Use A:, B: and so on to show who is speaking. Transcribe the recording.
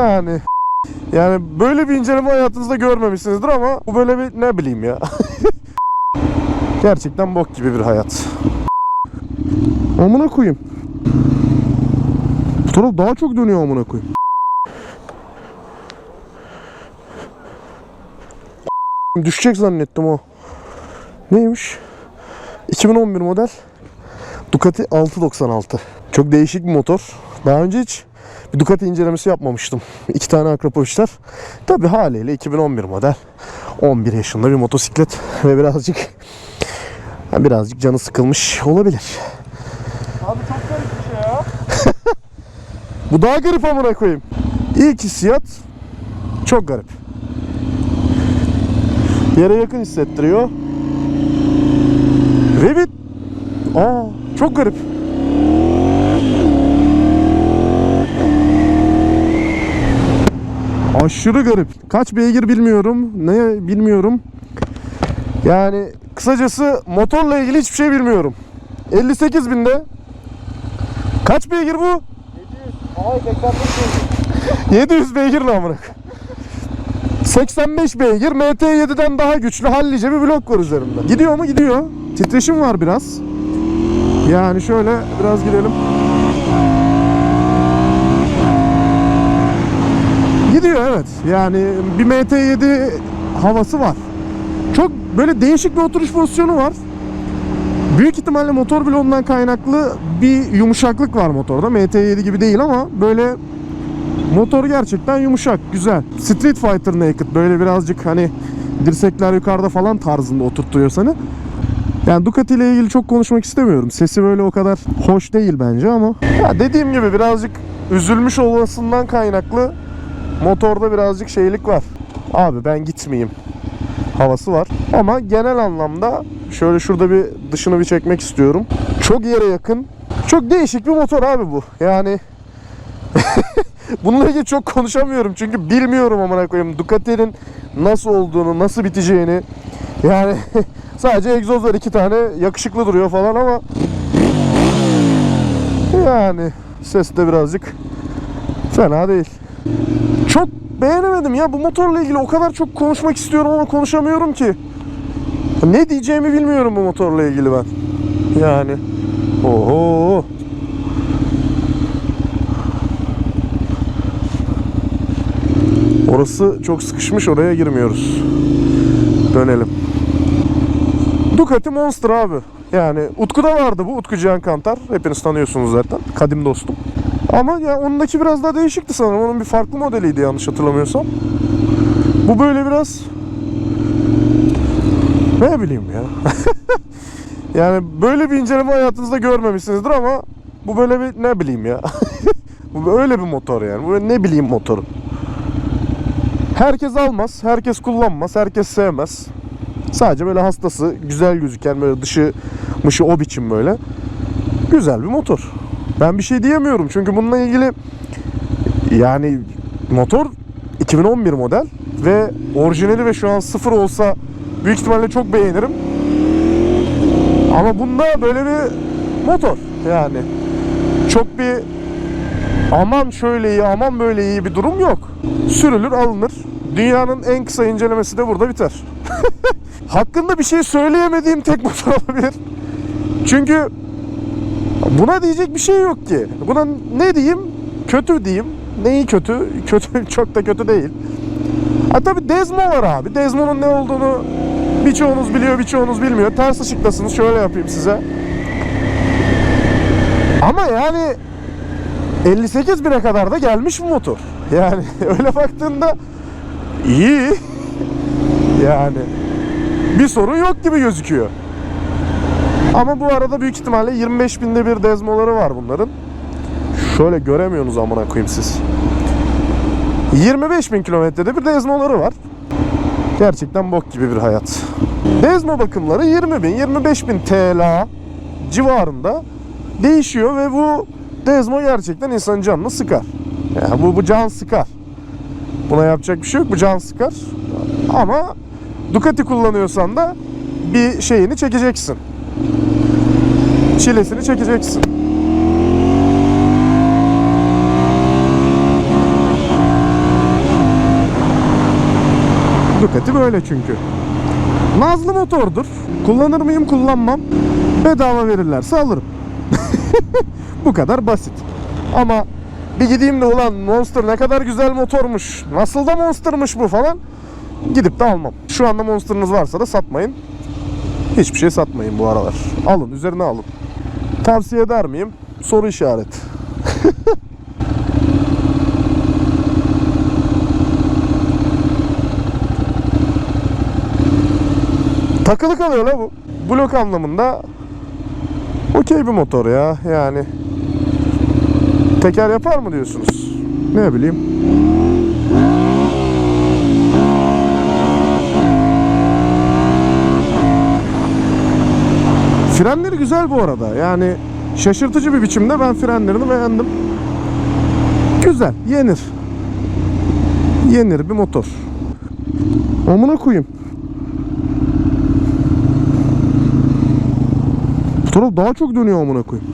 A: Yani yani böyle bir inceleme hayatınızda görmemişsinizdir ama bu böyle bir ne bileyim ya. Gerçekten bok gibi bir hayat. Amına koyayım. Bu taraf daha çok dönüyor amına koyayım. Düşecek zannettim o. Neymiş? 2011 model Ducati 696. Çok değişik bir motor. Daha önce hiç bir Ducati incelemesi yapmamıştım. İki tane Akrapoviçler. Tabi haliyle 2011 model. 11 yaşında bir motosiklet ve birazcık birazcık canı sıkılmış olabilir.
B: Abi çok garip bir şey ya.
A: Bu daha garip amına koyayım. İlk hissiyat çok garip. Yere yakın hissettiriyor. Revit. Aa, çok garip. Aşırı garip. Kaç beygir bilmiyorum. Ne bilmiyorum. Yani kısacası motorla ilgili hiçbir şey bilmiyorum. 58 binde. Kaç beygir bu?
B: 700. Ay beklentim
A: 700 beygir amına koyayım? 85 beygir MT7'den daha güçlü hallice bir blok var üzerinde. Gidiyor mu? Gidiyor. Titreşim var biraz. Yani şöyle biraz girelim. Gidiyor evet. Yani bir MT7 havası var. Çok böyle değişik bir oturuş pozisyonu var. Büyük ihtimalle motor bloğundan kaynaklı bir yumuşaklık var motorda. MT7 gibi değil ama böyle Motor gerçekten yumuşak, güzel. Street Fighter Naked böyle birazcık hani dirsekler yukarıda falan tarzında oturtuyor seni. Yani Ducati ile ilgili çok konuşmak istemiyorum. Sesi böyle o kadar hoş değil bence ama. Ya dediğim gibi birazcık üzülmüş olmasından kaynaklı motorda birazcık şeylik var. Abi ben gitmeyeyim havası var. Ama genel anlamda şöyle şurada bir dışını bir çekmek istiyorum. Çok yere yakın. Çok değişik bir motor abi bu. Yani Bununla ilgili çok konuşamıyorum çünkü bilmiyorum amına koyayım Ducati'nin nasıl olduğunu, nasıl biteceğini. Yani sadece egzoz var iki tane yakışıklı duruyor falan ama yani ses de birazcık fena değil. Çok beğenemedim ya bu motorla ilgili o kadar çok konuşmak istiyorum ama konuşamıyorum ki. Ne diyeceğimi bilmiyorum bu motorla ilgili ben. Yani oho. Orası çok sıkışmış oraya girmiyoruz. Dönelim. Ducati Monster abi. Yani Utku'da vardı bu. Utku Cihan Kantar. Hepiniz tanıyorsunuz zaten. Kadim dostum. Ama ya ondaki biraz daha değişikti sanırım. Onun bir farklı modeliydi yanlış hatırlamıyorsam. Bu böyle biraz ne bileyim ya. yani böyle bir inceleme hayatınızda görmemişsinizdir ama bu böyle bir ne bileyim ya. bu öyle bir motor yani. Bu ne bileyim motoru. Herkes almaz, herkes kullanmaz, herkes sevmez. Sadece böyle hastası, güzel gözüken böyle dışı mışı o biçim böyle. Güzel bir motor. Ben bir şey diyemiyorum çünkü bununla ilgili yani motor 2011 model ve orijinali ve şu an sıfır olsa büyük ihtimalle çok beğenirim. Ama bunda böyle bir motor yani. Çok bir aman şöyle iyi aman böyle iyi bir durum yok. Sürülür alınır. Dünyanın en kısa incelemesi de burada biter. Hakkında bir şey söyleyemediğim tek motor olabilir. Çünkü buna diyecek bir şey yok ki. Buna ne diyeyim? Kötü diyeyim. Neyi kötü? Kötü çok da kötü değil. Ha tabi Desmo var abi. Desmo'nun ne olduğunu birçoğunuz biliyor, birçoğunuz bilmiyor. Ters ışıktasınız. Şöyle yapayım size. Ama yani 58 bine kadar da gelmiş bu motor. Yani öyle baktığında iyi. Yani bir sorun yok gibi gözüküyor. Ama bu arada büyük ihtimalle 25 binde bir dezmoları var bunların. Şöyle göremiyorsunuz amına koyayım siz. 25 bin kilometrede bir dezmoları var. Gerçekten bok gibi bir hayat. Dezmo bakımları 20 bin, 25 bin TL civarında değişiyor ve bu Dezmo gerçekten insanın canını sıkar. Yani bu, bu can sıkar. Buna yapacak bir şey yok. Bu can sıkar. Ama Ducati kullanıyorsan da bir şeyini çekeceksin çilesini çekeceksin. Ducati böyle çünkü. Nazlı motordur. Kullanır mıyım kullanmam. Bedava verirlerse alırım. Bu kadar basit. Ama bir gideyim de ulan Monster ne kadar güzel motormuş. Nasıl da Monster'mış bu falan. Gidip de almam. Şu anda Monster'ınız varsa da satmayın. Hiçbir şey satmayın bu aralar. Alın, üzerine alın. Tavsiye eder miyim? Soru işareti. Takılı kalıyor la bu. Blok anlamında okey bir motor ya yani. Teker yapar mı diyorsunuz? Ne bileyim. Frenleri güzel bu arada. Yani şaşırtıcı bir biçimde ben frenlerini beğendim. Güzel, yenir. Yenir bir motor. Amına koyayım. Bu taraf daha çok dönüyor amına koyayım.